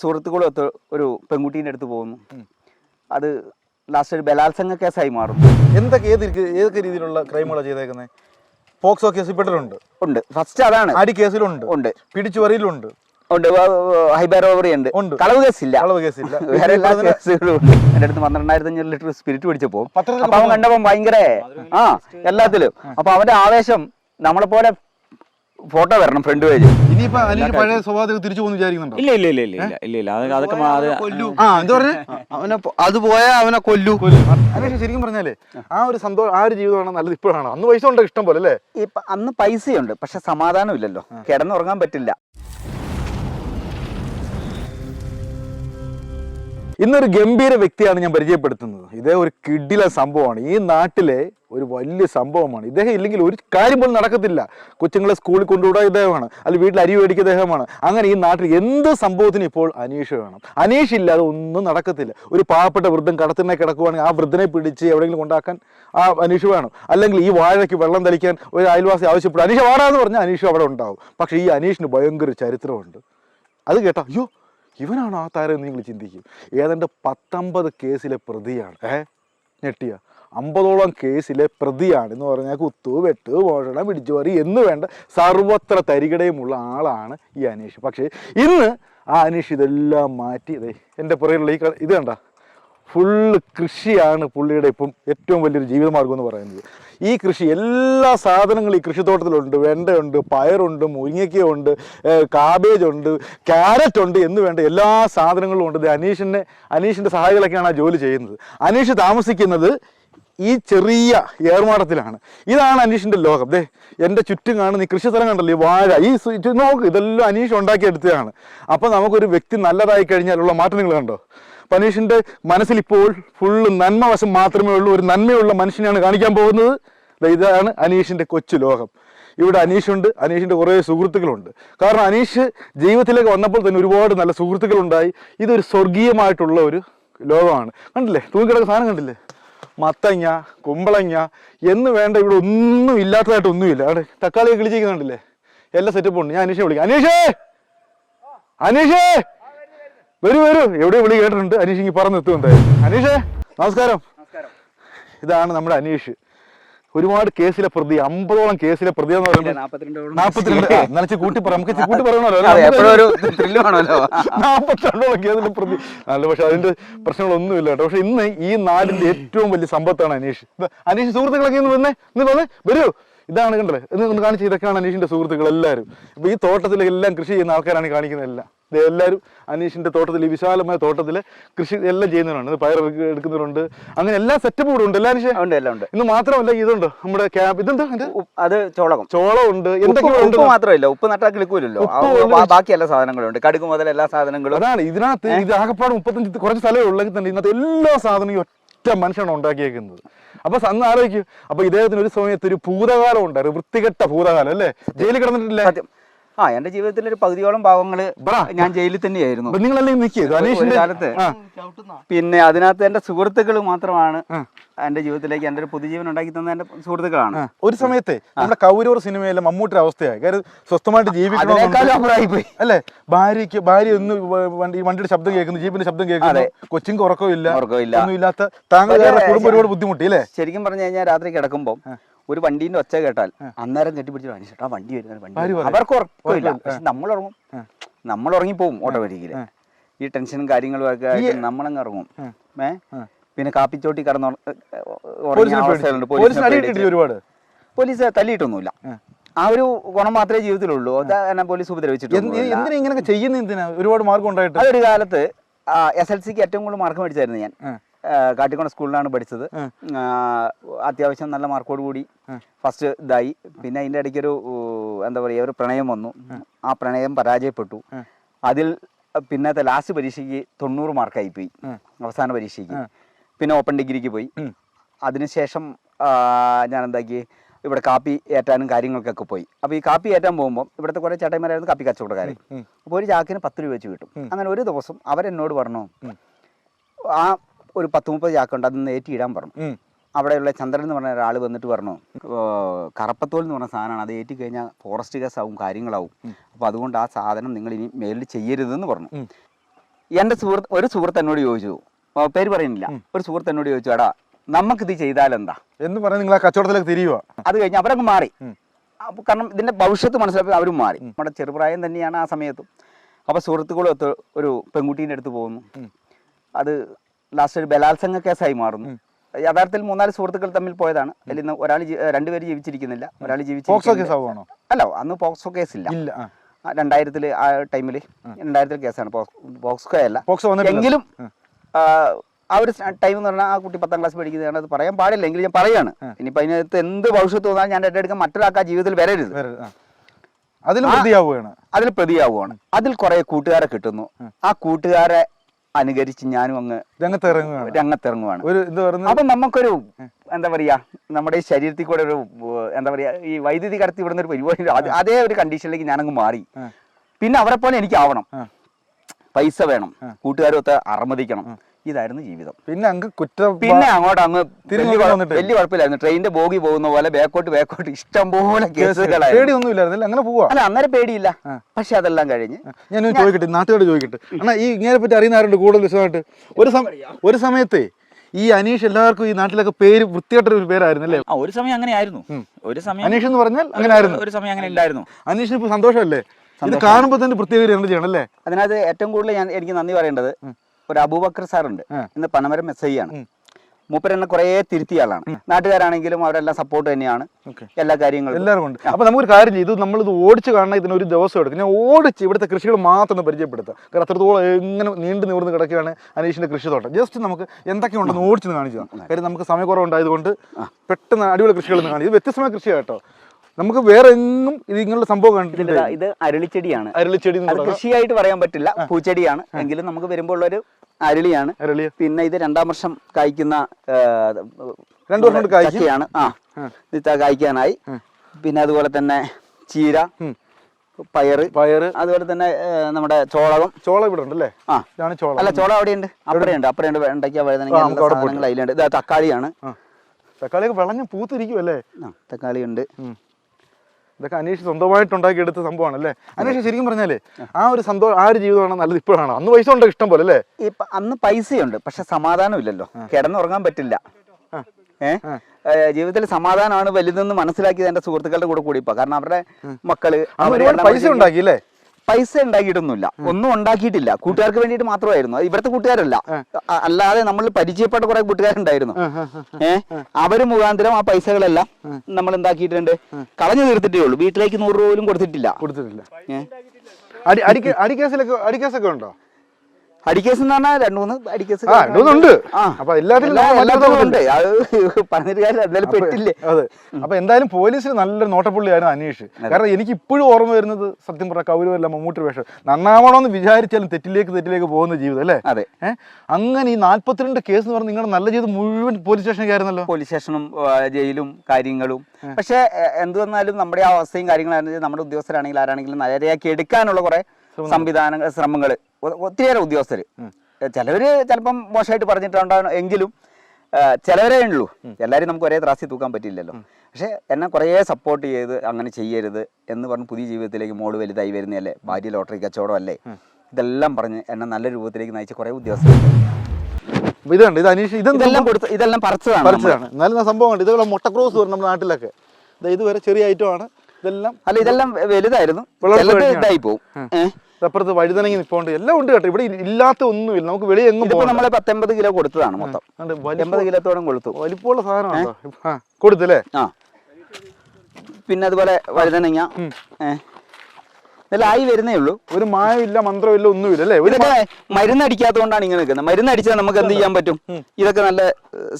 സുഹൃത്തുക്കളൊത്ത് ഒരു പെൺകുട്ടീന്റെ അടുത്ത് പോകുന്നു. അത് ലാസ്റ്റ് ഒരു ബലാത്സംഗ കേസായി മാറും. എന്തൊക്കെ ഏത് ഏതൊക്കെ രീതിയിലുള്ള ക്രൈമുകളാണ് ചെയ്തേക്കുന്നത് പോക്സോ കേസിൽ പെട്ടിട്ടുണ്ട്. ഉണ്ട്. ഫസ്റ്റ് അതാണ്. അടി കേസിലുണ്ട്. ഉണ്ട്. പിടിച്ചു വറിയിലുണ്ട് ഉണ്ട്. ഹൈബർ റോബറി ഉണ്ട്. ഉണ്ട്. കളവ് കേസില്ല. കളവ് കേസില്ല. വേറെ എല്ലാ കേസുകളും ഉണ്ട്. എന്റെ അടുത്ത് പന്ത്രണ്ടായിരത്തി അഞ്ഞൂറ് ലിറ്റർ സ്പിരിറ്റ് പിടിച്ചപ്പോൾ അപ്പം അപ്പൊ അവൻ കണ്ടപ്പോ ഭയങ്കര. ആ എല്ലാത്തിലും. അപ്പം അവന്റെ ആവേശം നമ്മളെ പോലെ ഫോട്ടോ വരണം ഫ്രണ്ട് പേജ് ഇനിയിപ്പോ പഴയ സ്വഭാവത്തിൽ തിരിച്ചു പോകുന്നു വിചാരിക്കുന്നുണ്ടോ? ഇല്ല ഇല്ല ഇല്ല ഇല്ല ഇല്ല ഇല്ല. അത് അതൊക്കെ മാ- അത് ആ എന്താ പറഞ്ഞേ? അവനെ പൊ- അത് പോയാ അവനെ കൊല്ലു. ശരിക്കും പറഞ്ഞാലേ ആ ഒരു സന്തോഷം ആ ഒരു ജീവിതമാണ് നല്ലത് ഇപ്പോഴാണ്. അന്ന് പൈസ ഉണ്ട് ഇഷ്ടം പോലെ അല്ലേ? ഇപ്പൊ അന്ന് പൈസയുണ്ട് പക്ഷെ സമാധാനം ഇല്ലല്ലോ. കിടന്നുറങ്ങാൻ പറ്റില്ല. ഇന്നൊരു ഗംഭീര വ്യക്തിയാണ് ഞാൻ പരിചയപ്പെടുത്തുന്നത്. ഇതേ ഒരു കിഡില സംഭവമാണ്. ഈ നാട്ടിലെ ഒരു വലിയ സംഭവമാണ്. ഇദ്ദേഹം ഇല്ലെങ്കിൽ ഒരു കാര്യം പോലും നടക്കത്തില്ല. കൊച്ചുങ്ങളെ സ്കൂളിൽ കൊണ്ടുവിടാൻ ഇദ്ദേഹമാണ്. അല്ലെങ്കിൽ വീട്ടിൽ അരി മേടിക്കുക ഇദ്ദേഹമാണ്. അങ്ങനെ ഈ നാട്ടിൽ എന്ത് സംഭവത്തിനും ഇപ്പോൾ അനീഷ് വേണം. അനീഷ് ഇല്ലാതെ ഒന്നും നടക്കത്തില്ല. ഒരു പാവപ്പെട്ട വൃദ്ധൻ കടത്തിനെ കിടക്കുവാണെങ്കിൽ ആ വൃദ്ധനെ പിടിച്ച് എവിടെയെങ്കിലും കൊണ്ടാക്കാൻ ആ അനീഷ് വേണം. അല്ലെങ്കിൽ ഈ വാഴയ്ക്ക് വെള്ളം തളിക്കാൻ ഒരു അയൽവാസി ആവശ്യപ്പെടും അനീഷ് വാടാന്ന് പറഞ്ഞാൽ അനീഷ് അവിടെ ഉണ്ടാവും. പക്ഷേ ഈ അനീഷിന് ഭയങ്കര ചരിത്രമുണ്ട്. അത് കേട്ടോ. അയ്യോ ഇവനാണ് ആ താരം എന്ന് നിങ്ങൾ ചിന്തിക്കും. ഏതാണ്ട് പത്തൊമ്പത് കേസിലെ പ്രതിയാണ്. ഏ ഞെട്ടിയ. അമ്പതോളം കേസിലെ പ്രതിയാണ് എന്ന് പറഞ്ഞാൽ കുത്തു വെട്ട് മോഷണം പിടിച്ചുപറി എന്ന് വേണ്ട സർവത്ര തരികിടയുമുള്ള ആളാണ് ഈ അനീഷ്. പക്ഷേ ഇന്ന് ആ അനീഷ് ഇതെല്ലാം മാറ്റി അതെ എന്റെ പുറകിലുള്ള ഈ ഇത് കണ്ട ഫുള്ള് കൃഷിയാണ് പുള്ളിയുടെ ഇപ്പം ഏറ്റവും വലിയൊരു ജീവിതമാർഗം എന്ന് പറയുന്നത്. ഈ കൃഷി എല്ലാ സാധനങ്ങളും ഈ കൃഷിത്തോട്ടത്തിലുണ്ട് വെണ്ടയുണ്ട് പയറുണ്ട് മുരിങ്ങയ്ക്കുണ്ട് കാബേജ് ഉണ്ട് ക്യാരറ്റ് ഉണ്ട് എന്ന് വേണ്ട എല്ലാ സാധനങ്ങളും ഉണ്ട്. അനീഷിന്റെ അനീഷിന്റെ സഹായികളൊക്കെയാണ് ആ ജോലി ചെയ്യുന്നത്. അനീഷ് താമസിക്കുന്നത് ഈ ചെറിയ ഏർമാടത്തിലാണ് ഇതാണ് അനീഷിന്റെ ലോകം. ദേ എന്റെ ചുറ്റും കാണുന്ന ഈ കൃഷിസ്ഥലം കണ്ടല്ലോ ഈ വാഴ. ഈ നോക്ക് ഇതെല്ലാം അനീഷ് ഉണ്ടാക്കിയെടുത്തതാണ്. അപ്പോൾ നമുക്കൊരു വ്യക്തി നല്ലതായി കഴിഞ്ഞാലുള്ള മാറ്റം നിങ്ങൾ കണ്ടോ? അപ്പോൾ അനീഷിന്റെ മനസ്സിൽ ഇപ്പോൾ ഫുള്ള് നന്മ വശം മാത്രമേ ഉള്ളൂ ഒരു നന്മയുള്ള മനുഷ്യനെയാണ് കാണിക്കാൻ പോകുന്നത്. ഇതാണ് അനീഷിന്റെ കൊച്ചു ലോകം. ഇവിടെ അനീഷുണ്ട് അനീഷിന്റെ കുറേ സുഹൃത്തുക്കളുണ്ട്. കാരണം അനീഷ് ജീവിതത്തിലേക്ക് വന്നപ്പോൾ തന്നെ ഒരുപാട് നല്ല സുഹൃത്തുക്കളുണ്ടായി. ഇതൊരു സ്വർഗീയമായിട്ടുള്ള ഒരു ലോകമാണ്. കണ്ടില്ലേ? തൂങ്ങിക്കിടക്കുന്ന സാധനം കണ്ടില്ലേ? മത്തങ്ങ കുമ്പളങ്ങ എന്ന് വേണ്ട ഇവിടെ ഒന്നും ഇല്ലാത്തതായിട്ട് ഒന്നുമില്ല. അവിടെ തക്കാളി കിളിച്ചിരിക്കുന്നുണ്ടല്ലേ? എല്ലാ സെറ്റപ്പും ഉണ്ട്. ഞാൻ അനീഷെ വിളിക്കാം. അനീഷേ! അനീഷേ! വരൂ വരൂ. എവിടെ വിളി കേട്ടിട്ടുണ്ട്. അനീഷ് ഇങ്ങനെ പറഞ്ഞു എന്തായാലും. അനീഷേ നമസ്കാരം. ഇതാണ് നമ്മുടെ അനീഷ്. ഒരുപാട് കേസിലെ പ്രതി അമ്പതോളം കേസിലെ പ്രതി എന്ന് പറയുമ്പോൾ നാപ്പത്തിരണ്ട് എന്നാലും കൂട്ടി പറയാം നമുക്ക് കൂട്ടി വേണമല്ലോ. നാൽപ്പത്തിരണ്ടോളം കേസിലെ പ്രതി. അല്ല പക്ഷെ അതിന്റെ പ്രശ്നങ്ങളൊന്നുമില്ല കേട്ടോ. പക്ഷെ ഇന്ന് ഈ നാടിന്റെ ഏറ്റവും വലിയ സമ്പത്താണ് അനീഷ്. അനീഷ് സുഹൃത്തുക്കളൊക്കെ ഇന്ന് വന്നേ? ഇന്ന് വന്നേ? വരൂ. ഇതാണ് കണ്ടല്ലേ എന്ന് ഒന്ന് കാണിച്ച ഇതൊക്കെയാണ് അനീഷിന്റെ സുഹൃത്തുക്കൾ എല്ലാവരും. ഇപ്പൊ ഈ തോട്ടത്തിലെല്ലാം കൃഷി ചെയ്യുന്ന ആൾക്കാരാണ് കാണിക്കുന്നത് എല്ലാം. എല്ലാവരും അനീഷിന്റെ തോട്ടത്തിൽ ഈ വിശാലമായ തോട്ടത്തിൽ കൃഷി എല്ലാം ചെയ്യുന്നവരാണ്. ഇത് പയർ എടുക്ക- എടുക്കുന്നവരുണ്ട്. അങ്ങനെ എല്ലാ സെറ്റപ്പും ഇവിടെ ഉണ്ട് എല്ലാ ഉണ്ട് എല്ലാം ഉണ്ട്. ഇന്ന് മാത്രമല്ല ഇതുണ്ട്. നമ്മുടെ ക്യാബ് ഇതുണ്ട് അത് ചോളകം. ചോളം ഉണ്ട്. എന്തൊക്കെ മാത്രമല്ല ഉപ്പ് നട്ടാൽ കിളിക്കൂലല്ലോ. ബാക്കി എല്ലാ സാധനങ്ങളും ഉണ്ട് കടുക് മുതൽ എല്ലാ സാധനങ്ങളും. അതാണ്. ഇതിനകത്ത് ഇത് ആകപ്പാട് മുപ്പത്തഞ്ച് കുറച്ച് സ്ഥലമേ ഉള്ളെങ്കിൽ തന്നെ ഇന്നത്തെ എല്ലാ സാധനവും ഈ ഒറ്റ മനുഷ്യനാണ് ഉണ്ടാക്കിയേക്കുന്നത്. അപ്പൊ അന്ന് ആലോചിക്കും. അപ്പൊ ഇദ്ദേഹത്തിന് ഒരു സമയത്ത് ഒരു ഭൂതകാലം ഉണ്ടായിരുന്നു. വൃത്തികെട്ട ഭൂതകാലം അല്ലേ? ജയിലിൽ കിടന്നിട്ടില്ലേ? ആ എന്റെ ജീവിതത്തിലെ ഒരു പകുതിയോളം ഭാഗങ്ങൾ ബ്രാ. ഞാൻ ജയിലിൽ തന്നെയായിരുന്നു. കാലത്ത് പിന്നെ അതിനകത്ത് എന്റെ സുഹൃത്തുക്കൾ മാത്രമാണ് എന്റെ ജീവിതത്തിലേക്ക് എന്റെ ഒരു പുതുജീവൻ ഉണ്ടാക്കി തന്ന എന്റെ സുഹൃത്തുക്കളാണ്. ഒരു സമയത്ത് നമ്മുടെ കൗരൂർ സിനിമയിലെ മമ്മൂട്ടിയുടെ അവസ്ഥയായി. കാര്യം സ്വസ്ഥമായിട്ട് അതിനേക്കാളും ജീവിക്കണം ഭാര്യക്ക് പോയി. അല്ലേ? ഭാര്യയ്ക്ക് ഭാര്യ ഒന്ന് വണ്ടിയുടെ ശബ്ദം കേൾക്കുന്നു ജീപ്പിന്റെ ശബ്ദം കേൾക്കുന്നു. ഉറക്കമില്ല ഉറക്കമില്ല. ഒന്നും ഇല്ലാത്ത താങ്കൾ കുടുംബം ഒരുപാട് ബുദ്ധിമുട്ടി അല്ലേ? ശരിക്കും പറഞ്ഞു കഴിഞ്ഞാൽ രാത്രി കിടക്കുമ്പോൾ ഒരു വണ്ടീന്റെ ഒച്ച കേട്ടാൽ അന്നേരം കെട്ടിപ്പിടിച്ച് ആ വണ്ടി വരുന്ന വണ്ടി ഭാര്യ വരുന്നു." പറയും. അവർക്ക് ഉറക്കമില്ല പക്ഷെ നമ്മൾ ഉറങ്ങും നമ്മൾ ഉറങ്ങിപ്പോവും ഓട്ടോമാറ്റിക്കലി. ഈ ടെൻഷനും കാര്യങ്ങളും ഒക്കെ നമ്മളങ്ങ് ഇറങ്ങും. ഏ? പിന്നെ കാപ്പിച്ചോട്ടി കടന്ന്. ഒരുപാട്? പോലീസ് തല്ലിയിട്ടൊന്നുമില്ല. ആ. ഒരു ഗുണം മാത്രമേ ജീവിതത്തിലുള്ളൂ. അതാ എന്നെ പോലീസ് ഉപദ്രവിച്ചിട്ടുണ്ട് ഇങ്ങനെയൊക്കെ ചെയ്യുന്ന ഒരുപാട് മാർഗം ഉണ്ടായിട്ട്. അതൊരു കാലത്ത് എസ് എൽ സിക്ക് ഏറ്റവും കൂടുതൽ മാർക്ക് മേടിച്ചായിരുന്നു ഞാൻ. കാട്ടിക്കോണ സ്കൂളിലാണ് പഠിച്ചത്. അത്യാവശ്യം നല്ല മാർക്കോട് കൂടി ഫസ്റ്റ് ഇതായി. പിന്നെ അതിന്റെ ഇടയ്ക്കൊരു ഒരു എന്താ പറയുക ഒരു പ്രണയം വന്നു. ആ. പ്രണയം പരാജയപ്പെട്ടു. അതിൽ പിന്നത്തെ ലാസ്റ്റ് പരീക്ഷയ്ക്ക് തൊണ്ണൂറ് മാർക്കായി പോയി അവസാന പരീക്ഷയ്ക്ക്. പിന്നെ ഓപ്പൺ ഡിഗ്രിക്ക് പോയി. അതിനുശേഷം ഞാൻ എന്താക്കി ഇവിടെ കാപ്പി ഏറ്റാനും കാര്യങ്ങൾക്കൊക്കെ പോയി. അപ്പോൾ ഈ കാപ്പി ഏറ്റാൻ പോകുമ്പോൾ ഇവിടുത്തെ കുറേ ചേട്ടന്മാരായിരുന്നു കാപ്പി കച്ചവടക്കാർ അപ്പോൾ ഒരു ചാക്കിന് പത്ത് രൂപ വെച്ച് കിട്ടും. അങ്ങനെ ഒരു ദിവസം അവരെന്നോട് പറഞ്ഞു ആ ഒരു പത്ത് മുപ്പത് ചാക്കുണ്ട് അതൊന്ന് ഏറ്റിയിടാൻ പറഞ്ഞു. അവിടെയുള്ള ചന്ദ്രൻ എന്ന് പറഞ്ഞ ഒരാൾ വന്നിട്ട് പറഞ്ഞു കറപ്പത്തോൽ എന്ന് പറഞ്ഞ സാധനമാണ് അത് ഏറ്റി കഴിഞ്ഞാൽ ഫോറസ്റ്റ് കേസ് ആവും കാര്യങ്ങളാവും. അപ്പോൾ അതുകൊണ്ട് ആ സാധനം നിങ്ങൾ ഇനി മേലിൽ ചെയ്യരുതെന്ന് പറഞ്ഞു. എന്റെ സുഹൃത്ത് ഒരു സുഹൃത്ത് എന്നോട് ചോദിച്ചു പേര് പറയുന്നില്ല. ഒരു സുഹൃത്ത് എന്നോട് ചോദിച്ചു എടാ നമുക്കിത് ചെയ്താലെന്താ എന്ന് പറഞ്ഞ് നിങ്ങൾ ആ കച്ചവടത്തിലേക്ക് തിരിയുക അത് കഴിഞ്ഞ് അവരങ്ങ് മാറി. അപ്പൊ കാരണം ഇതിന്റെ ഭവിഷ്യത്ത് മനസ്സിലാക്കി അവരും മാറി. നമ്മുടെ ചെറുപ്രായം തന്നെയാണ് ആ സമയത്തും. അപ്പൊ സുഹൃത്തുക്കളും ഒരു പെൺകുട്ടീന്റെ അടുത്ത് പോകുന്നു. അത് ലാസ്റ്റ് ഒരു ബലാത്സംഗ കേസായി മാറുന്നു. യഥാർത്ഥത്തിൽ മൂന്നാൽ സുഹൃത്തുക്കൾ തമ്മിൽ പോയതാണ്. അതിൽ നിന്ന് ഒരാൾ രണ്ടുപേര് ജീവിച്ചിരിക്കുന്നില്ല. ഒരാൾ ജീവിച്ചിരിക്കുന്നു അല്ല അന്ന് പോക്സോ കേസ് ഇല്ല ആ. ആ, രണ്ടായിരത്തിൽ ആ ടൈമിൽ രണ്ടായിരത്തിൽ കേസാണ്. പോക്സ്- അല്ല. എങ്കിലും ആ, ഒരു ടൈം എന്ന് പറഞ്ഞാൽ ആ കുട്ടി പത്താം ക്ലാസ് പഠിക്കുന്നതാണ്. അത് പറയാൻ പാടില്ല. എങ്കിലും ഞാൻ പറയാണ്. ഇനിയിപ്പോൾ അതിനകത്ത് എന്ത് ഭവിഷ്യത്ത് തോന്നാൽ ഞാൻ ഏറ്റെടുക്കാൻ മറ്റൊരാൾക്ക് ആ ജീവിതത്തിൽ വരരുത്. അതിൽ പ്രതിയാവുകയാണ്. അതിൽ പ്രതിയാവുകയാണ്. അതിൽ കുറെ കൂട്ടുകാരെ കിട്ടുന്നു. ആ കൂട്ടുകാരെ അനുകരിച്ച് ഞാനും അങ്ങ് രംഗത്ത് ഇറങ്ങുകയാണ് രംഗത്തിറങ്ങുവാണ്. ഒരു ഇത് പറയുന്നത് അപ്പൊ നമുക്കൊരു എന്താ പറയാ നമ്മുടെ ഈ ശരീരത്തിൽ കൂടെ ഒരു എന്താ പറയാ ഈ വൈദ്യുതി കടത്തി വിടുന്ന ഒരു പരിപാടി അതേ ഒരു കണ്ടീഷനിലേക്ക് ഞാനങ്ങ് മാറി. പിന്നെ അവരെ പോലെ എനിക്ക് ആവണം പൈസ വേണം. കൂട്ടുകാരൊത്ത് അറമതിക്കണം. ഇതായിരുന്നു ജീവിതം. പിന്നെ അങ്ങ് കുറ്റ പിന്നെ അങ്ങോട്ട് അങ്ങ് തിരിഞ്ഞ് വലിയ വന്നിട്ട്. വലിയ കുഴപ്പമില്ലായിരുന്നു. ട്രെയിനിന്റെ ബോഗി പോകുന്ന പോലെ ബാക്കോട്ട് ബാക്കോട്ട് ഇഷ്ടം പോലെ കേസുകളായിരുന്നു. പേടിയൊന്നും ഇല്ലായിരുന്നില്ല അങ്ങനെ പോവാ. അല്ല അന്നേരം പേടിയില്ല. പക്ഷെ അതെല്ലാം കഴിഞ്ഞ് ഞാൻ ചോദിക്കട്ടെ നാട്ടുകാരോട് ചോദിക്കട്ടെ. അണ്ണാ ഈ ഇങ്ങനെ പറ്റി അറിയുന്നവരുണ്ട് കൂടുതൽ വിശദമായിട്ട് ഒരു സമയം ഒരു സമയത്തെ ഈ അനീഷ് എല്ലാവർക്കും ഈ നാട്ടിലൊക്കെ പേര് വൃത്തികെട്ട ഒരു പേരായിരുന്നു അല്ലേ ആ ഒരു സമയം അങ്ങനെ ആയിരുന്നു. ഒരു സമയം അനീഷ് എന്ന് പറഞ്ഞാൽ അങ്ങനെ ആയിരുന്നു. ഒരു സമയം അങ്ങനെ ഇല്ലായിരുന്നു. അനീഷിന് ഇപ്പൊ സന്തോഷമല്ലേ? ഇത് കാണുമ്പോൾ തന്നെ പ്രത്യേക ഒരു അല്ലേ അതിനകത്ത് ഏറ്റവും കൂടുതൽ ഞാൻ എനിക്ക് നന്ദി പറയേണ്ടത് ഒരു അബൂബക്കർ സാറുണ്ട്. ഇന്ന് പനമരം എസ് ഐ ആണ്. കുറേ തിരുത്തിയ ആളാണ് നാട്ടുകാരാണെങ്കിലും അവരെല്ലാം സപ്പോർട്ട് തന്നെയാണ്. എല്ലാ കാര്യങ്ങളും എല്ലാവരും ഉണ്ട്. അപ്പൊ നമുക്കൊരു കാര്യം ചെയ്യും. ഇത് ഓടിച്ച് കാണാൻ ഇതിന് ഒരു ദിവസം എടുക്കും. ഞാൻ ഓടിച്ച് ഇവിടുത്തെ കൃഷികൾ മാത്രം ഒന്ന് പരിചയപ്പെടുത്താം കാരണം അത്രത്തോളം എങ്ങനെ നീണ്ടു നിവർന്ന് കിടക്കുകയാണ് അനീഷിന്റെ കൃഷിത്തോട്ടം. ജസ്റ്റ് നമുക്ക് എന്തൊക്കെയുണ്ടെന്ന് ഓടിച്ച് കാണിച്ചു കാര്യം നമുക്ക് സമയക്കുറവുണ്ടായതുകൊണ്ട് പെട്ടെന്ന് അടിപൊളി കൃഷികൾ കാണിച്ചു ഇത് വ്യത്യസ്തമായ കൃഷിയാണ് കേട്ടോ. നമുക്ക് വേറെ എങ്ങും ഇത് ഇങ്ങനെയുള്ള സംഭവം കണ്ടിട്ടില്ല. ഇത് അരളിച്ചെടിയാണ്. അരളിച്ചെടി കൃഷിയായിട്ട് പറയാൻ പറ്റില്ല. പൂച്ചെടിയാണ്. എങ്കിലും നമുക്ക് വരുമ്പോൾ ഉള്ളൊരു അരളിയാണ്. അരളി പിന്നെ ഇത് രണ്ടാം വർഷം കായ്ക്കുന്ന രണ്ടു വർഷം കൊണ്ട് കായ്ക്കും? ആ. ഇത് കായ്ക്കാനായി. പിന്നെ അതുപോലെ തന്നെ ചീര പയറ് പയറ്. അതുപോലെ തന്നെ നമ്മുടെ ചോളകം. ചോള ഇവിടെ ഉണ്ടല്ലേ? ആ. ചോള. അല്ല ചോളം അവിടെ ഉണ്ട് അവിടെ ഉണ്ട് വഴുതനങ്ങ സാധനങ്ങൾ അതിലുണ്ട്. ഇത് തക്കാളിയാണ്. തക്കാളിയൊക്കെ വിളഞ്ഞ് പൂത്തിരിക്കുമല്ലേ തക്കാളി തക്കാളിയുണ്ട്. ഇതൊക്കെ അനീഷ് സ്വന്തമായിട്ട് ഉണ്ടാക്കിയെടുത്ത സംഭവമാണ് അല്ലേ അനീഷ് ശരിക്കും പറഞ്ഞാലേ ആ ഒരു സന്തോഷം ആ ഒരു ജീവിതമാണ് നല്ലത് ഇപ്പോഴാണ്? അന്ന് പൈസ ഉണ്ട് ഇഷ്ടം പോലെ അല്ലേ? ഇപ്പൊ അന്ന് പൈസയുണ്ട് പക്ഷെ സമാധാനം ഇല്ലല്ലോ കിടന്നുറങ്ങാൻ പറ്റില്ല. ഏ? ഏ, ജീവിതത്തിൽ സമാധാനമാണ് വലുതെന്ന് മനസ്സിലാക്കിയത് എന്റെ സുഹൃത്തുക്കളുടെ കൂടെ കൂടി ഇപ്പൊ കാരണം അവരുടെ മക്കൾ പൈസ ഉണ്ടാക്കി അല്ലേ പൈസ ഉണ്ടാക്കിയിട്ടൊന്നുമില്ല. ഒന്നും ഉണ്ടാക്കിയിട്ടില്ല. കൂട്ടുകാർക്ക് വേണ്ടിയിട്ട് മാത്രമായിരുന്നു. ഇവിടുത്തെ കൂട്ടുകാരല്ല. അല്ലാതെ നമ്മൾ പരിചയപ്പെട്ട കുറെ കൂട്ടുകാരുണ്ടായിരുന്നു. ഏഹ് അവർ മുഖാന്തരം ആ പൈസകളെല്ലാം നമ്മൾ എന്താക്കിയിട്ടുണ്ട്. കളഞ്ഞു തീർത്തിട്ടേ ഉള്ളൂ. വീട്ടിലേക്ക് നൂറ് രൂപ പോലും കൊടുത്തിട്ടില്ല. കൊടുത്തിട്ടില്ല. അടിക്കേസിലൊക്കെ അടിക്കേസൊക്കെ ഉണ്ടോ? അടിക്കേസ് എന്ന് പറഞ്ഞാൽ രണ്ടു മൂന്ന് അടിക്കേസ് ആ. അപ്പൊ എല്ലാത്തിലും ഉണ്ട്. അത് പറഞ്ഞിട്ട് കാര്യം എന്തായാലും പെട്ടില്ലേ? അതെ. അപ്പൊ എന്തായാലും പോലീസിന് നല്ലൊരു നോട്ടപ്പുള്ളിയായിരുന്നു അനീഷ്. കാരണം എനിക്ക് ഇപ്പോഴും ഓർമ്മ വരുന്നത് സത്യം പറഞ്ഞ കൗരവല്ല മമ്മൂട്ടി വേഷം. നന്നാവണമെന്ന് വിചാരിച്ചാലും തെറ്റിലേക്ക് തെറ്റിലേക്ക് പോകുന്ന ജീവിതം അല്ലേ? അതെ. അങ്ങനെ ഈ നാല്പത്തിരണ്ട് കേസ് എന്ന് പറഞ്ഞാൽ നിങ്ങളുടെ നല്ല ജീവിതം മുഴുവൻ പോലീസ് സ്റ്റേഷനിലേക്ക് ആയിരുന്നല്ലോ പോലീസ് സ്റ്റേഷനും ജയിലും കാര്യങ്ങളും. പക്ഷെ എന്ത് വന്നാലും നമ്മുടെ ആ അവസ്ഥയും കാര്യങ്ങളാണെങ്കിൽ നമ്മുടെ ഉദ്യോഗസ്ഥരാണെങ്കിലും ആരാണെങ്കിലും നേരെയാക്കി എടുക്കാനുള്ള കുറെ സംവിധാനങ്ങൾ ശ്രമങ്ങൾ ഒത്തിരിയേറെ ഉദ്യോഗസ്ഥർ ചിലവർ ചിലപ്പം മോശമായിട്ട് പറഞ്ഞിട്ടുണ്ടാകും എങ്കിലും ചിലവരേ ഉള്ളൂ. എല്ലാവരും നമുക്ക് ഒരേ ത്രാസി തൂക്കാൻ പറ്റില്ലല്ലോ പക്ഷേ എന്നെ കുറേ സപ്പോർട്ട് ചെയ്ത് അങ്ങനെ ചെയ്യരുത് എന്ന് പറഞ്ഞ് പുതിയ ജീവിതത്തിലേക്ക് മോൾ വലുതായി വരുന്നതല്ലേ? ഭാര്യ ലോട്ടറി കച്ചവടം അല്ലേ? ഇതെല്ലാം പറഞ്ഞ് എന്നെ നല്ല രൂപത്തിലേക്ക് നയിച്ച കുറേ ഉദ്യോഗസ്ഥർ ഇതുണ്ട്. ഇത് അനീഷ് ഇതെല്ലാം കൊടുത്ത് ഇതെല്ലാം പറിച്ചതാണ്. പറിച്ചതാണ്. എന്നാലും സംഭവമുണ്ട് ഇതുപോലെ മുട്ടക്രോസ് വരും നമ്മുടെ നാട്ടിലൊക്കെ. ഇതുവരെ ചെറിയ ഐറ്റമാണ് ഇതെല്ലാം അല്ല ഇതെല്ലാം വലുതായിരുന്നു. ഇതായി പോകും അപ്പുറത്ത് വഴുതനങ്ങി നിൽപ്പുണ്ട് എല്ലാം ഉണ്ട് കേട്ടോ. ഇവിടെ ഇല്ലാത്ത ഒന്നുമില്ല. നമുക്ക് വെളിയിൽ എങ്ങും നമ്മളെ പത്തൊമ്പത് കിലോ കൊടുത്തതാണ് മൊത്തം. എൺപത് കിലോത്തോളം കൊടുത്തു വലിപ്പമുള്ള സാധനമാണ് കൊടുത്തല്ലേ ആ പിന്നെ അതുപോലെ വഴുതനങ്ങ. ഇതെല്ലാം ആയി വരുന്നേ ഉള്ളൂ. ഒരു മായമില്ല മന്ത്രമില്ല ഒന്നുമില്ല അല്ലേ? ഇതൊക്കെ മരുന്നടിക്കാത്തതുകൊണ്ടാണ് ഇങ്ങനെ നിൽക്കുന്നത്. മരുന്നടിച്ചാൽ നമുക്ക് എന്ത് ചെയ്യാൻ പറ്റും? ഇതൊക്കെ നല്ല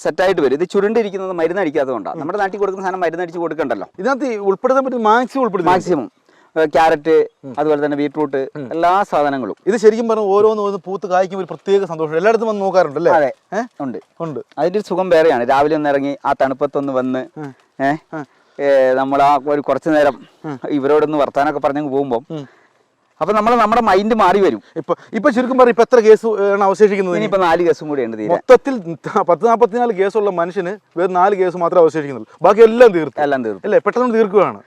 സെറ്റായിട്ട് വരും. ഇത് ചുരുണ്ടിരിക്കുന്നത് മരുന്നടിക്കാത്തതുകൊണ്ടാണ് നമ്മുടെ നാട്ടിൽ കൊടുക്കുന്ന സാധനം മരുന്നടിച്ച് കൊടുക്കണ്ടല്ലോ. ഇതിനകത്ത് ഉൾപ്പെടുത്താൻ പറ്റും മാക്സിമം ഉൾപ്പെടുത്തും മാക്സിമം. ക്യാരറ്റ് അതുപോലെ തന്നെ ബീട്രൂട്ട് എല്ലാ സാധനങ്ങളും. ഇത് ശരിക്കും പറഞ്ഞു ഓരോന്ന് ഓരോന്ന് പൂത്ത് കായ്ക്കുമ്പോൾ ഒരു പ്രത്യേക സന്തോഷം. എല്ലായിടത്തും വന്ന് നോക്കാറുണ്ട് അല്ലേ? അതെ. ഉണ്ട്. ഉണ്ട്. അതിന്റെ ഒരു സുഖം വേറെയാണ്. രാവിലെ ഒന്ന് ഇറങ്ങി ആ തണുപ്പത്തൊന്ന് വന്ന് നമ്മൾ ആ ഒരു കുറച്ചു നേരം ഇവരോടൊന്ന് വർത്താനൊക്കെ പറഞ്ഞങ്ങ് പോകുമ്പോൾ അപ്പൊ നമ്മൾ നമ്മുടെ മൈൻഡ് മാറി വരും. ഇപ്പൊ ഇപ്പൊ ചുരുക്കം പറയും ഇപ്പൊ എത്ര കേസ് ആണ് അവശേഷിക്കുന്നത് ഇനി? ഇനിയിപ്പോ നാല് കേസും കൂടി ഉണ്ട് മൊത്തത്തിൽ പത്ത് നാൽപ്പത്തിനാല് കേസുള്ള മനുഷ്യന് വേറെ നാല് കേസ് മാത്രമേ അവശേഷിക്കുന്നുള്ളൂ. ബാക്കി എല്ലാം തീർത്തു. എല്ലാം തീർത്തു. അല്ലേ? പെട്ടെന്ന് തീർക്കുകയാണ്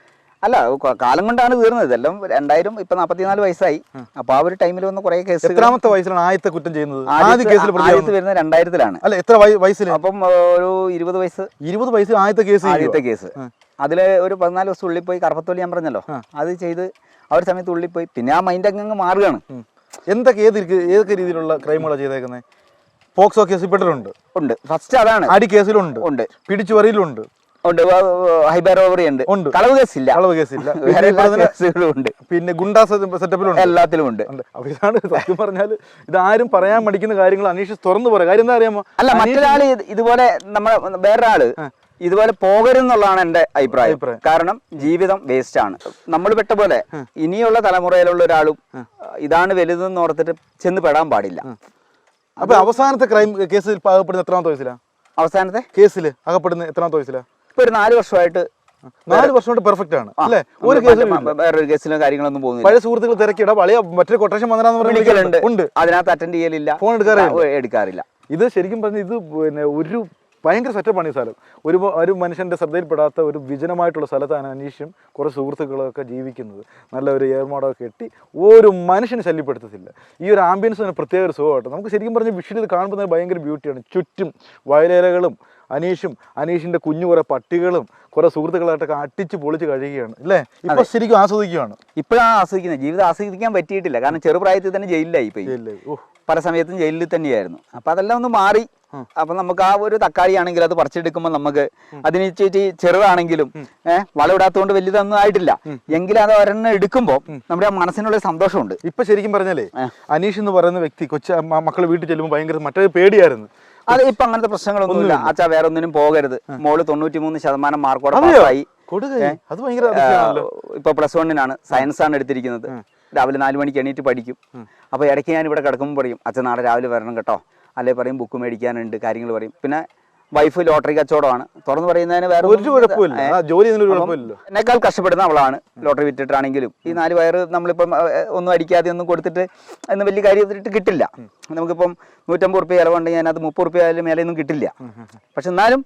അല്ല കാലം കൊണ്ടാണ് തീർന്നത്. എല്ലാം രണ്ടായിരം ഇപ്പൊ നാപ്പത്തിനാല് വയസ്സായി. അപ്പൊ ആ ഒരു ടൈമിൽ വന്ന കുറെ കേസ് എത്രാമത്തെ വയസ്സിലാണ് ആദ്യത്തെ കുറ്റം ചെയ്യുന്നത്? ആദ്യ കേസിൽ ആദ്യത്തെ വരുന്നത് രണ്ടായിരത്തിലാണ്. അല്ല എത്ര വയസ്സിൽ അപ്പം ഒരു ഇരുപത് വയസ്സ്. ഇരുപത് വയസ്സിൽ ആദ്യത്തെ കേസ് ആദ്യത്തെ കേസ്. അതിൽ ഒരു പതിനാല് ദിവസം ഉള്ളിൽ പോയി കറുപ്പത്തോലി ഞാൻ പറഞ്ഞല്ലോ. അത് ചെയ്ത് ആ ഒരു സമയത്ത് ഉള്ളിൽ പോയി. പിന്നെ ആ മൈൻഡ് അങ്ങ് മാറുകയാണ്. എന്തൊക്കെ ഏത് ഏതൊക്കെ രീതിയിലുള്ള ക്രൈമുകളാണ് ചെയ്തേക്കുന്നത് പോക്സോ കേസിൽ പെട്ടിട്ടുണ്ട് ഉണ്ട്. ഫസ്റ്റ് അതാണ്. അടി കേസിലുണ്ട്. ഉണ്ട്. പിടിച്ചുവറിയിലുണ്ട് ഉണ്ട്. ഹൈബർ റോബറി ഉണ്ട്. കളവ് കേസില്ല. കളവ് കേസില്ല. വേറെ പിന്നെ എല്ലാ കേസുകളും ഉണ്ട് പിന്നെ ഗുണ്ടാ സെറ്റപ്പിലുണ്ട് എല്ലാത്തിലും ഉണ്ട്. അപ്പൊ ഇതാണ് സത്യം പറഞ്ഞാൽ ഇതാരും പറയാൻ മടിക്കുന്ന കാര്യങ്ങൾ അനീഷ് തുറന്നു പറയാം കാര്യം എന്താ അറിയാമോ? അല്ല മറ്റൊരാൾ ഇത് ഇതുപോലെ നമ്മളെ വേറൊരാൾ ഇതുപോലെ പോകരുതെന്നുള്ളതാണ് എന്റെ അഭിപ്രായം. അഭിപ്രായം. കാരണം ജീവിതം വേസ്റ്റ് ആണ്. നമ്മൾ പെട്ട പോലെ ഇനിയുള്ള തലമുറയിലുള്ള ഒരാളും ഇതാണ് വലുതെന്ന് ഓർത്തിട്ട് ചെന്ന് പെടാൻ പാടില്ല. അപ്പൊ അവസാനത്തെ ക്രൈം കേസിൽ അകപ്പെടുന്ന എത്രാമത്തെ വയസ്സിലാ? അവസാനത്തെ? കേസിൽ അകപ്പെടുന്ന എത്രാമത്തെ വയസ്സിലാ? ഇപ്പൊ ഒരു നാല് വർഷമായിട്ട് നാല് വർഷം കൊണ്ട് പെർഫെക്റ്റ് ആണ്. അല്ലേ? ഒരു. വേറൊരു കേസിലും കാര്യങ്ങളൊന്നും പോകുന്നില്ല. പഴയ സുഹൃത്തുക്കൾ തിരക്കിട വലിയ മറ്റൊരു കൊട്ടേഷൻ വന്നാന്ന് പറഞ്ഞിട്ടുണ്ട് ഉണ്ട്. അതിനകത്ത് അറ്റൻഡ് ചെയ്യലില്ല. ഫോൺ എടുക്കാറില്ല. എടുക്കാറില്ല. ഇത് ശരിക്കും പറഞ്ഞ ഇത് പിന്നെ ഒരു ഭയങ്കര സെറ്റപ്പാണ് ഈ സ്ഥലം. ഒരു ഒരു മനുഷ്യന്റെ ശ്രദ്ധയിൽപ്പെടാത്ത ഒരു വിജനമായിട്ടുള്ള സ്ഥലത്താണ് അനീഷും കുറേ സുഹൃത്തുക്കളൊക്കെ ജീവിക്കുന്നത്. നല്ല ഒരു ഏർമാടമൊക്കെ കെട്ടി ഒരു മനുഷ്യനെ ശല്യപ്പെടുത്തത്തില്ല. ഈ ഒരു ആംബിയൻസ് തന്നെ പ്രത്യേക ഒരു സുഖമായിട്ട് നമുക്ക് ശരിക്കും പറഞ്ഞാൽ ഇത് കാണുമ്പോൾ തന്നെ ഭയങ്കര ബ്യൂട്ടിയാണ് ചുറ്റും വയലേലകളും അനീഷും അനീഷിന്റെ കുഞ്ഞു കുറേ പട്ടികളും കുറേ സുഹൃത്തുക്കളായിട്ടൊക്കെ അട്ടിച്ച് പൊളിച്ച് കഴിയുകയാണ് അല്ലേ ഇപ്പൊ ശരിക്കും ആസ്വദിക്കുകയാണ്. ഇപ്പോഴാണ് ആസ്വദിക്കുന്നത്. ജീവിതം ആസ്വദിക്കാൻ പറ്റിയിട്ടില്ല. കാരണം ചെറുപ്രായത്തിൽ തന്നെ ജയിലിലായി പോയി. പല സമയത്തും ജയിലിൽ തന്നെയായിരുന്നു. അപ്പൊ അതെല്ലാം ഒന്ന് മാറി. അപ്പൊ നമുക്ക് ആ ഒരു തക്കാളി ആണെങ്കിൽ അത് പറിച്ചെടുക്കുമ്പോൾ നമുക്ക് അതിന് ചേച്ചി ചെറുതാണെങ്കിലും ഏഹ് വളമിടാത്തതുകൊണ്ട് വലിയതൊന്നും ആയിട്ടില്ല. എങ്കിലും അത് ഒരെണ്ണം എടുക്കുമ്പോൾ നമ്മുടെ ആ മനസ്സിനുള്ള സന്തോഷമുണ്ട്. ഇപ്പൊ ശരിക്കും പറഞ്ഞാലേ അനീഷ് എന്ന് പറയുന്ന വ്യക്തി കൊച്ചു മക്കൾ വീട്ടിൽ ചെല്ലുമ്പോൾ ഭയങ്കര മറ്റേ പേടിയായിരുന്നു. അത് ഇപ്പൊ അങ്ങനത്തെ പ്രശ്നങ്ങളൊന്നുമില്ല. അച്ഛാ വേറെ ഒന്നിനും പോകരുത് മോൾ തൊണ്ണൂറ്റി മൂന്ന് ശതമാനം മാർക്കോടെ? പാസ്സായി. ഇപ്പൊ പ്ലസ് വണ്ണിനാണ് സയൻസ് ആണ് എടുത്തിരിക്കുന്നത്. രാവിലെ നാല് മണിക്ക് എണീറ്റ് പഠിക്കും. അപ്പൊ ഇടയ്ക്ക് ഞാൻ ഇവിടെ കിടക്കുമ്പോൾ പഠിക്കും അച്ഛൻ നാളെ രാവിലെ വരണം കേട്ടോ. അല്ലെ പറയും ബുക്ക് മേടിക്കാനുണ്ട് കാര്യങ്ങൾ പറയും. പിന്നെ വൈഫ് ലോട്ടറി കച്ചവടമാണ്. തുറന്നു പറയുന്നതിന് വേറെ ഒരു കുഴപ്പമില്ല. ജോലി കുഴപ്പമില്ലല്ലോ എന്നെക്കാൾ കഷ്ടപ്പെടുന്ന അവളാണ് ലോട്ടറി വിറ്റിട്ടാണെങ്കിലും. ഈ നാല് വയറ് നമ്മളിപ്പം ഒന്നും അടിക്കാതെ ഒന്നും കൊടുത്തിട്ട് എന്ന് വലിയ കാര്യത്തിട്ട് കിട്ടില്ല. നമുക്കിപ്പം നൂറ്റമ്പത് റുപ്യ ചിലവുണ്ടെങ്കിൽ അതിനകത്ത് മുപ്പത് റുപ്യ ആയാലും മേലെ ഒന്നും കിട്ടില്ല. പക്ഷെ എന്നാലും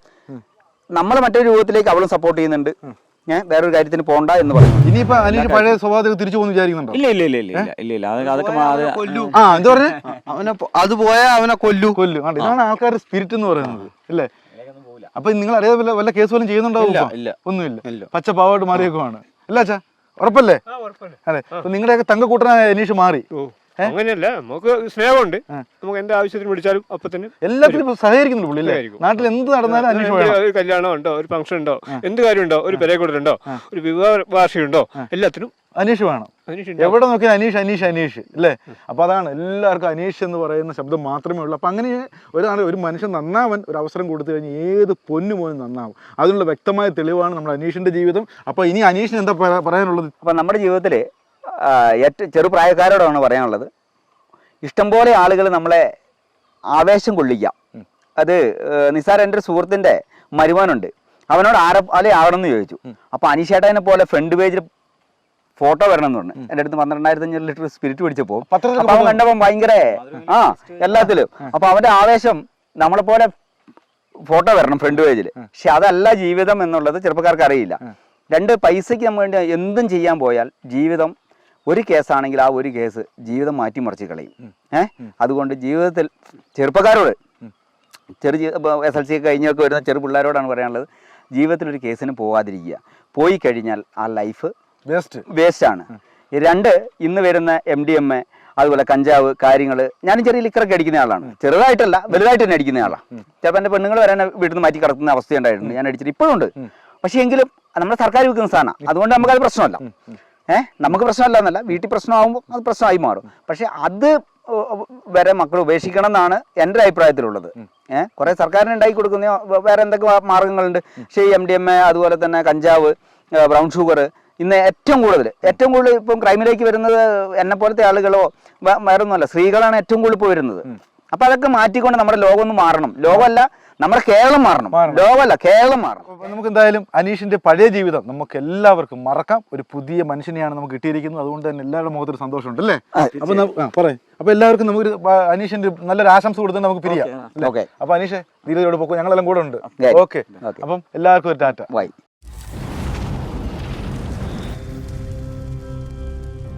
നമ്മൾ മറ്റൊരു രൂപത്തിലേക്ക് അവളും സപ്പോർട്ട് ചെയ്യുന്നുണ്ട്. ഞാൻ വേറൊരു കാര്യത്തിന് പോണ്ട എന്ന് പറഞ്ഞു ഇനിയിപ്പോ അനീഷ് പഴയ സ്വഭാവത്തിൽ തിരിച്ചു പോകുന്നു വിചാരിക്കുന്നുണ്ടോ? ഇല്ല ഇല്ല ഇല്ല ഇല്ല ഇല്ല ഇല്ല അത് അതൊക്കെ മാ- അത് കൊല്ലു. ആ എന്താ പറഞ്ഞേ? അവനെ പൊ- അത് പോയാ അവനെ കൊല്ലു. കൊല്ലും. കണ്ടോ? ഇതാണ് ആൾക്കാരുടെ സ്പിരിറ്റ് എന്ന് പറയുന്നത്. അല്ലേ? അപ്പൊ നിങ്ങൾ അറിയാതെ വല്ല വല്ല കേസ് പോലും ചെയ്യുന്നുണ്ടാവും ഇല്ല. ഒന്നുമില്ല. പച്ച പാവായിട്ട് മാറിയേക്കുവാണ്. അല്ല അച്ഛാ ഉറപ്പല്ലേ? അതെ അപ്പൊ നിങ്ങളുടെയൊക്കെ തങ്കക്കൂട്ടനായ അനീഷ് മാറി. ഓ. അങ്ങനെയല്ല നമുക്ക് സ്നേഹമുണ്ട്. നമുക്ക് എന്റെ ആവശ്യത്തിന് വിളിച്ചാലും അപ്പൊ തന്നെ എല്ലാത്തിനും ഇപ്പൊ സഹകരിക്കുന്നുണ്ട് പുള്ളി അല്ലേ? നാട്ടിൽ എന്ത് നടന്നാലും ഒരു കല്യാണം ഉണ്ടോ ഒരു ഫംഗ്ഷൻ ഉണ്ടോ എന്ത് കാര്യം ഉണ്ടോ ഒരു പെരേക്കൂടലുണ്ടോ? ഒരു വിവാഹ വാർഷികം ഉണ്ടോ എല്ലാത്തിനും അനീഷ് വേണം അനീഷ് എവിടെ നോക്കിയാൽ അനീഷ് അനീഷ് അനീഷ് അല്ലേ? അപ്പൊ അതാണ് എല്ലാവർക്കും അനീഷ് എന്ന് പറയുന്ന ശബ്ദം മാത്രമേ ഉള്ളൂ. അപ്പൊ അങ്ങനെ ഒരാൾ ഒരു മനുഷ്യൻ നന്നാവൻ ഒരു അവസരം കൊടുത്തു കഴിഞ്ഞാൽ ഏത് പൊന്നു പോലും നന്നാവും. അതിനുള്ള വ്യക്തമായ തെളിവാണ് നമ്മുടെ അനീഷിന്റെ ജീവിതം. അപ്പൊ ഇനി അനീഷിന് എന്താ പറ- പറയാനുള്ളത്? അപ്പോൾ നമ്മുടെ ജീവിതത്തിൽ ഏറ്റവും ചെറുപ്രായക്കാരോടാണ് പറയാനുള്ളത്. ഇഷ്ടംപോലെ ആളുകൾ നമ്മളെ ആവേശം കൊള്ളിക്കാം. അത് നിസാർ എന്റെ ഒരു സുഹൃത്തിന്റെ മരുമാനുണ്ട് അവനോട് ആര അല്ലെ ആവണമെന്ന് ചോദിച്ചു. അപ്പോൾ അനീഷേട്ടനെ പോലെ ഫ്രണ്ട് പേജിൽ ഫോട്ടോ വരണം എന്ന് പറഞ്ഞു എന്റെ അടുത്ത് പന്ത്രണ്ടായിരത്തി അഞ്ഞൂറ് ലിറ്റർ സ്പിരിറ്റ് പിടിച്ചപ്പോൾ അപ്പം കണ്ടപ്പം അവൻ കണ്ടപ്പോൾ ഭയങ്കര ആ എല്ലാത്തിലും. അപ്പൊ അവന്റെ ആവേശം നമ്മളെ പോലെ ഫോട്ടോ വരണം ഫ്രണ്ട് പേജിൽ. പക്ഷെ അതല്ല ജീവിതം എന്നുള്ളത് ചെറുപ്പക്കാർക്ക് അറിയില്ല. രണ്ട് പൈസയ്ക്ക് നമ്മൾ വേണ്ടി എന്തും ചെയ്യാൻ പോയാൽ ജീവിതം ഒരു കേസാണെങ്കിൽ ആ ഒരു കേസ് ജീവിതം മാറ്റിമറിച്ച് കളയും. ഏഹ് അതുകൊണ്ട് ജീവിതത്തിൽ ചെറുപ്പക്കാരോട് ചെറു എസ് എൽ സി കഴിഞ്ഞൊക്കെ വരുന്ന ചെറു പിള്ളേരോടാണ് പറയാനുള്ളത് ജീവിതത്തിൽ ഒരു കേസിന് പോകാതിരിക്കുക. പോയി കഴിഞ്ഞാൽ ആ ലൈഫ് വേസ്റ്റ്. വേസ്റ്റ് ആണ് രണ്ട് ഇന്ന് വരുന്ന എം ഡി എം എ അതുപോലെ കഞ്ചാവ് കാര്യങ്ങൾ ഞാനും ചെറിയ ലിക്കറൊക്കെ അടിക്കുന്ന ആളാണ്. ചെറുതായിട്ടല്ല വലുതായിട്ട് തന്നെ അടിക്കുന്ന ആളാണ് ചിലപ്പോൾ എന്റെ പെണ്ണുങ്ങൾ വരാൻ വീട്ടിൽ നിന്ന് മാറ്റി കിടക്കുന്ന അവസ്ഥയുണ്ടായിട്ടുണ്ട്. ഞാൻ അടിച്ചിട്ട് ഇപ്പോഴും ഉണ്ട്. പക്ഷേ എങ്കിലും നമ്മുടെ സർക്കാർ വിൽക്കുന്ന സാധനമാണ് അതുകൊണ്ട് നമുക്കത് പ്രശ്നമല്ല. ഏഹ് നമുക്ക് പ്രശ്നമല്ല എന്നല്ല വീട്ടിൽ പ്രശ്നമാകുമ്പോൾ അത് പ്രശ്നമായി മാറും. പക്ഷെ അത് വരെ മക്കൾ ഉപേക്ഷിക്കണം എന്നാണ് എന്റെ ഒരു അഭിപ്രായത്തിലുള്ളത് ഏഹ് കുറെ സർക്കാരിന് ഉണ്ടാക്കി കൊടുക്കുന്ന വേറെ എന്തൊക്കെ മാർഗങ്ങളുണ്ട്? പക്ഷേ എം ഡി എം എ അതുപോലെ തന്നെ കഞ്ചാവ് ബ്രൗൺ ഷുഗർ ഇന്ന് ഏറ്റവും കൂടുതൽ ഏറ്റവും കൂടുതൽ ഇപ്പം ക്രൈമിലേക്ക് വരുന്നത് എന്നെ പോലത്തെ ആളുകളോ വേറെ ഒന്നുമല്ല സ്ത്രീകളാണ് ഏറ്റവും കൂടുതൽ ഇപ്പോൾ വരുന്നത്. അപ്പൊ അതൊക്കെ മാറ്റിക്കൊണ്ട് നമ്മുടെ ലോകം ഒന്ന് മാറണം. ലോകമല്ല നമ്മുടെ കേരളം മാറണം. ലോകമല്ല കേരളം മാറണം. നമുക്ക് എന്തായാലും അനീഷിന്റെ പഴയ ജീവിതം നമുക്ക് എല്ലാവർക്കും മറക്കാം. ഒരു പുതിയ മനുഷ്യനെയാണ് നമുക്ക് കിട്ടിയിരിക്കുന്നത്. അതുകൊണ്ട് തന്നെ എല്ലാവരുടെ മുഖത്തൊരു സന്തോഷമുണ്ട് അല്ലേ? അപ്പൊ പറയും. അപ്പൊ എല്ലാവർക്കും നമുക്ക് അനീഷിന്റെ നല്ലൊരു ആശംസ കൊടുത്താൽ നമുക്ക് പിരിയാം. അപ്പൊ അനീഷ് ധീരതയോട് പോകും ഞങ്ങളെല്ലാം കൂടെ ഉണ്ട്. ഓക്കെ അപ്പം എല്ലാവർക്കും ഒരു ടാറ്റ. വൈ